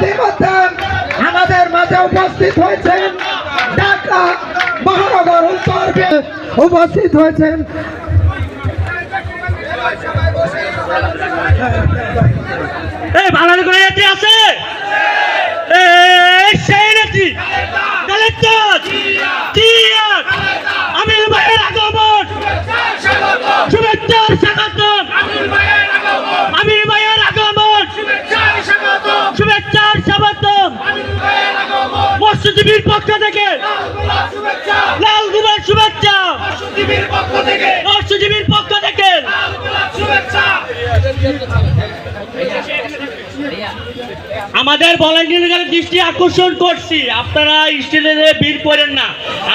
ইতিমধ্যে আমাদের মাঝে উপস্থিত হয়েছেন ঢাকা মহানগর উত্তর উপস্থিত হয়েছেন। এই ভালো করে আছে? মৎস্যজীবীর পক্ষ থেকে। লাল শুভেচ্ছা। পক্ষ থেকে। আমাদের ভলেন্টিয়ারদের দৃষ্টি আকর্ষণ করছি। আপনারা স্টেজে ভিড় করেন না,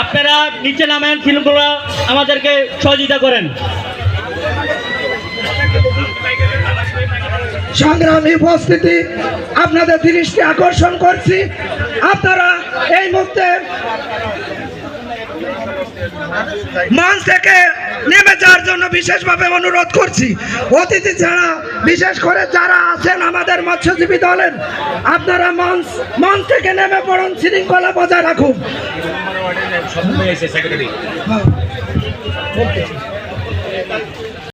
আপনারা নিচে নামেন, ফিল্মগুলো আমাদেরকে সহযোগিতা করেন। সংগ্রামী উপস্থিতি, আপনাদের দৃষ্টি আকর্ষণ করছি। আপনারা এই মুহূর্তে মঞ্চ থেকে নেমে যাওয়ার জন্য বিশেষভাবে অনুরোধ করছি। অতিথি ছাড়া বিশেষ করে যারা আছেন আমাদের মৎস্যজীবী দলের আপনারা মঞ্চ মঞ্চ থেকে নেমে পড়ুন শৃঙ্খলা বজায় রাখুন।